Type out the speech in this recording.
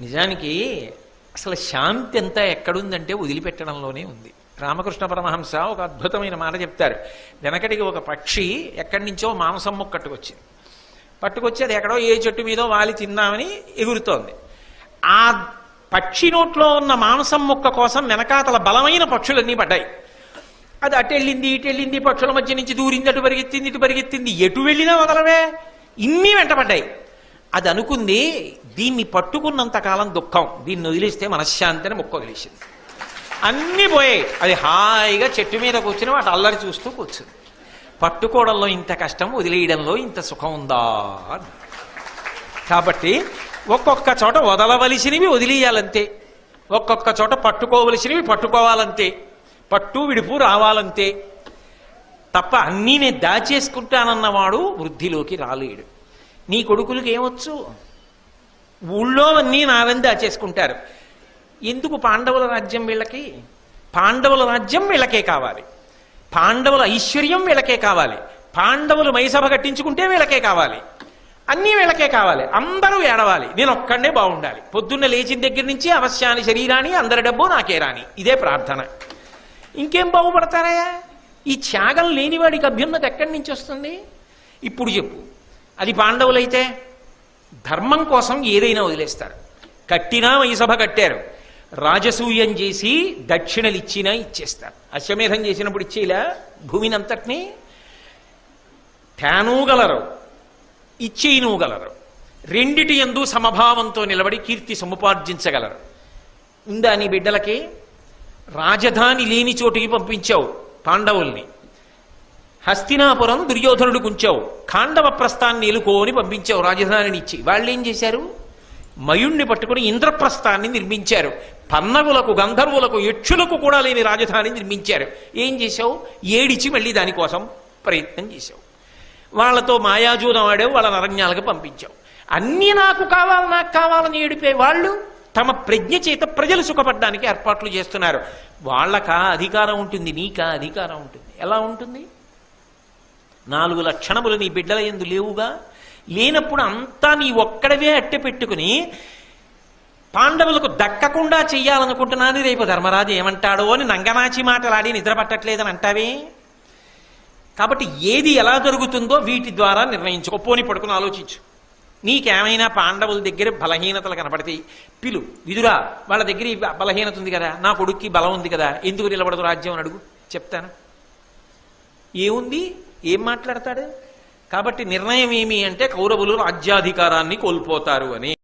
నిజానికి అసలు శాంతి అంతా ఎక్కడుందంటే వదిలిపెట్టడంలోనే ఉంది. రామకృష్ణ పరమహంస ఒక అద్భుతమైన మాట చెప్తారు. వెనకటికి ఒక పక్షి ఎక్కడి నుంచో మాంసం ముక్కట్టుకొచ్చింది. పట్టుకొచ్చి అది ఎక్కడో ఏ చెట్టు మీదో వాలి తిందామని ఎగురుతోంది. ఆ పక్షి నోట్లో ఉన్న మాంసం ముక్క కోసం వెనకాతల బలమైన పక్షులన్నీ పడ్డాయి. అది అటు వెళ్ళింది ఇటు వెళ్ళింది పక్షుల మధ్య నుంచి దూరింది అటు పరిగెత్తింది ఇటు పరిగెత్తింది. ఎటు వెళ్ళినా వదలవే. ఇన్ని వెంటబడ్డాయి అది అనుకుంది దీన్ని పట్టుకున్నంత కాలం దుఃఖం. దీన్ని వదిలిస్తే మనశ్శాంతి అని మొక్క వదిలేసింది. అన్నీ పోయాయి. అది హాయిగా చెట్టు మీద కూర్చుని వాటి అల్లరి చూస్తూ కూర్చుంది. పట్టుకోవడంలో ఇంత కష్టం వదిలేయడంలో ఇంత సుఖం ఉందా? కాబట్టి ఒక్కొక్క చోట వదలవలసినవి వదిలేయాలంతే. ఒక్కొక్క చోట పట్టుకోవలసినవి పట్టుకోవాలంతే. పట్టు విడుపు రావాలంతే. తప్ప అన్నీ నేను దాచేసుకుంటానన్నవాడు వృద్ధిలోకి రాలేడు. నీ కొడుకులకి ఏమొచ్చు? ఊళ్ళో అన్నీ నావని దాచేసుకుంటారు ఎందుకు పాండవుల రాజ్యం వీళ్ళకి? పాండవుల రాజ్యం వీళ్ళకే కావాలి. పాండవుల ఐశ్వర్యం వీళ్ళకే కావాలి. పాండవులు మైసభ కట్టించుకుంటే వీళ్ళకే కావాలి. అన్నీ వీళ్ళకే కావాలి. అందరూ ఏడవాలి. నేను ఒక్కడే బాగుండాలి. పొద్దున్న లేచిన దగ్గర నుంచి అవశ్యాని శరీరాన్ని అందరి డబ్బు నాకే రాని. ఇదే ప్రార్థన. ఇంకేం బాగుపడతారయ్యా? ఈ త్యాగం లేనివాడికి అభ్యున్నత ఎక్కడి నుంచి వస్తుంది? ఇప్పుడు చెప్పు. అది పాండవులైతే ధర్మం కోసం ఏదైనా వదిలేస్తారు. కట్టినా వైసభ కట్టారు. రాజసూయం చేసి దక్షిణలు ఇచ్చినా ఇచ్చేస్తారు. అశ్వమేధం చేసినప్పుడు ఇచ్చేలా భూమిని అంతటినీ తేనూగలరు ఇచ్చేయనూగలరు. రెండిటి ఎందు సమభావంతో నిలబడి కీర్తి సముపార్జించగలరు. ఉందా నీ బిడ్డలకి? రాజధాని లేని చోటుకి పంపించావు పాండవుల్ని. హస్తినాపురం దుర్యోధనుడు కుంచావు ఖాండవ ప్రస్థాన్ని ఎలుకోని పంపించావు రాజధానిని ఇచ్చి వాళ్ళు ఏం చేశారు? మయుణ్ణి పట్టుకుని ఇంద్రప్రస్థాన్ని నిర్మించారు. పన్నవులకు గంధర్వులకు యక్షులకు కూడా లేని రాజధాని నిర్మించారు. ఏం చేశావు? ఏడిచి మళ్ళీ దానికోసం ప్రయత్నం చేశావు. వాళ్ళతో మాయాజూదం ఆడావు వాళ్ళ అరణ్యాలకు పంపించావు. అన్నీ నాకు కావాలి నాకు కావాలని ఏడిపే వాళ్ళు తమ ప్రజ్ఞ చేత ప్రజలు సుఖపడడానికి ఏర్పాట్లు చేస్తున్నారు. వాళ్ళకా అధికారం ఉంటుంది నీకా అధికారం ఉంటుంది. ఎలా ఉంటుంది? నాలుగు లక్షణములు నీ బిడ్డల ఎందు లేవుగా? లేనప్పుడు అంతా నీ ఒక్కడవే అట్టె పెట్టుకుని పాండవులకు దక్కకుండా చెయ్యాలనుకుంటున్నాను రేపు ధర్మరాజు ఏమంటాడో అని నంగనాచి మాటలాడి నిద్ర పట్టట్లేదని అంటావే? కాబట్టి ఏది ఎలా జరుగుతుందో వీటి ద్వారా నిర్ణయించుకో. పోని పడుకుని ఆలోచించు. నీకేమైనా పాండవుల దగ్గర బలహీనతలు కనపడతాయి. పిలు విదురా వాళ్ళ దగ్గర ఈ బలహీనత ఉంది కదా నా కొడుక్కి బలం ఉంది కదా ఎందుకు నిలబడదు రాజ్యం అని అడుగు. చెప్తాను. ఏముంది? ఏం మాట్లాడతాడు? కాబట్టి నిర్ణయం ఏమి అంటే కౌరవులు రాజ్యాధికారాన్ని కోల్పోతారు అని.